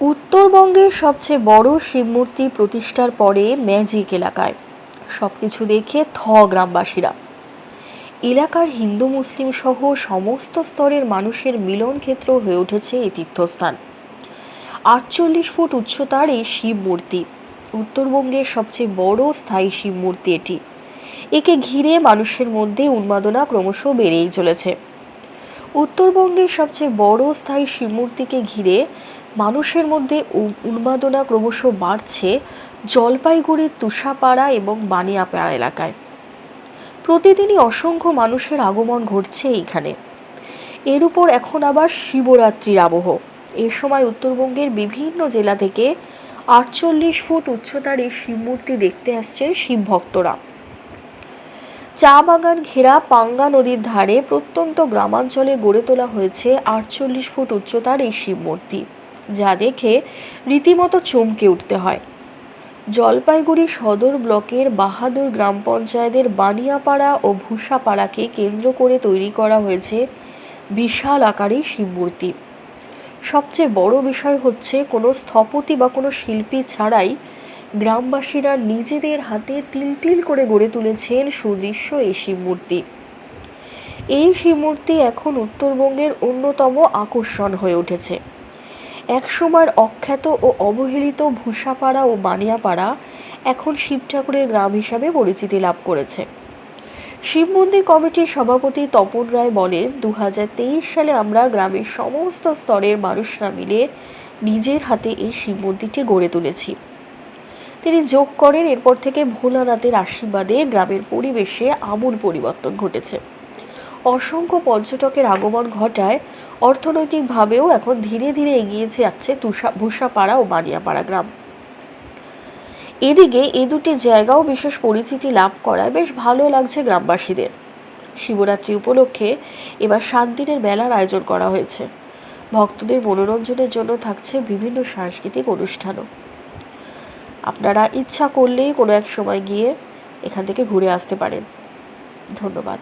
উত্তরবঙ্গের সবচেয়ে বড় শিবমূর্তি প্রতিষ্ঠার পরে ম্যাজিক এলাকায়। সবকিছু দেখে থ গ্রামবাসীরা। এলাকার হিন্দু, মুসলিম সহ সমস্ত স্তরের মানুষের মিলন ক্ষেত্র হয়ে উঠেছে এই তীর্থস্থান। আটচল্লিশ ফুট উচ্চতার এই শিব মূর্তি। উত্তরবঙ্গের সবচেয়ে বড় স্থায়ী শিব মূর্তি এটি। একে ঘিরে মানুষের মধ্যে উন্মাদনা ক্রমশ বেড়েই চলেছে। উত্তরবঙ্গের সবচেয়ে বড় স্থায়ী শিবমূর্তিকে ঘিরে মানুষের মধ্যে উন্মাদনা ক্রমশ বাড়ছে জলপাইগুড়ির তুষাপাড়া এবং বানিয়াপাড়া এলাকায়। প্রতিদিনই অসংখ্য মানুষের আগমন ঘটছে এইখানে। এর উপর এখন আবার শিবরাত্রির আবহ। এ সময় উত্তরবঙ্গের বিভিন্ন জেলা থেকে আটচল্লিশ ফুট উচ্চতার এই শিবমূর্তি দেখতে আসছেন শিব ভক্তরা। চা বাগান ঘেরা পাঙ্গা নদীর ধারে প্রত্যন্ত গ্রামাঞ্চলে গড়ে তোলা হয়েছে আটচল্লিশ ফুট উচ্চতার এই শিব মূর্তি। যা দেখে রীতিমতো চমকে উঠতে হয়। জলপাইগুড়ি সদর ব্লকের বাহাদুর গ্রাম পঞ্চায়েতের বানিয়াপাড়া ও ভূষাপাড়াকে কেন্দ্র করে তৈরি করা হয়েছে বিশাল আকারের শিব মূর্তি। সবচেয়ে বড় বিষয় হচ্ছে, কোনো স্থপতি বা কোনো শিল্পী ছাড়াই গ্রামবাসীরা নিজেদের হাতে তিল তিল করে গড়ে তুলেছেন সুদৃশ্য এই শিব মূর্তি। এই শিব মূর্তি এখন উত্তরবঙ্গের অন্যতম আকর্ষণ হয়ে উঠেছে। একসময়ের অখ্যাত ও অবহেলিত ভূষাপাড়া ও বানিয়াপাড়া এখন শিব ঠাকুরের গ্রাম হিসাবে পরিচিতি লাভ করেছে। শিব মন্দির কমিটির সভাপতি তপন রায় বলেন দু হাজার তেইশ সালে আমরা গ্রামের সমস্ত স্তরের মানুষরা মিলে নিজের হাতে এই শিব মন্দিরটি গড়ে তুলেছি। তিনি যোগ করেন, এরপর থেকে ভোলানাথের আশীর্বাদে গ্রামের পরিবেশে আমূল পরিবর্তন ঘটেছে। অসংখ্য পর্যটকের আগমন ঘটায়, অর্থনৈতিকভাবেও এখন ধীরে ধীরে এগিয়ে যাচ্ছে তুষা, ভূষাপাড়া ও বানিয়াপাড়া গ্রাম। এদিকে এ দুটি জায়গাও বিশেষ পরিচিতি লাভ করায় বেশ ভালো লাগছে গ্রামবাসীদের। শিবরাত্রি উপলক্ষে এবার সাত দিনের মেলার আয়োজন করা হয়েছে। ভক্তদের মনোরঞ্জনের জন্য থাকছে বিভিন্ন সাংস্কৃতিক অনুষ্ঠানও। আপনারা ইচ্ছা করলেই কোনো এক সময় গিয়ে এখান থেকে ঘুরে আসতে পারেন। ধন্যবাদ।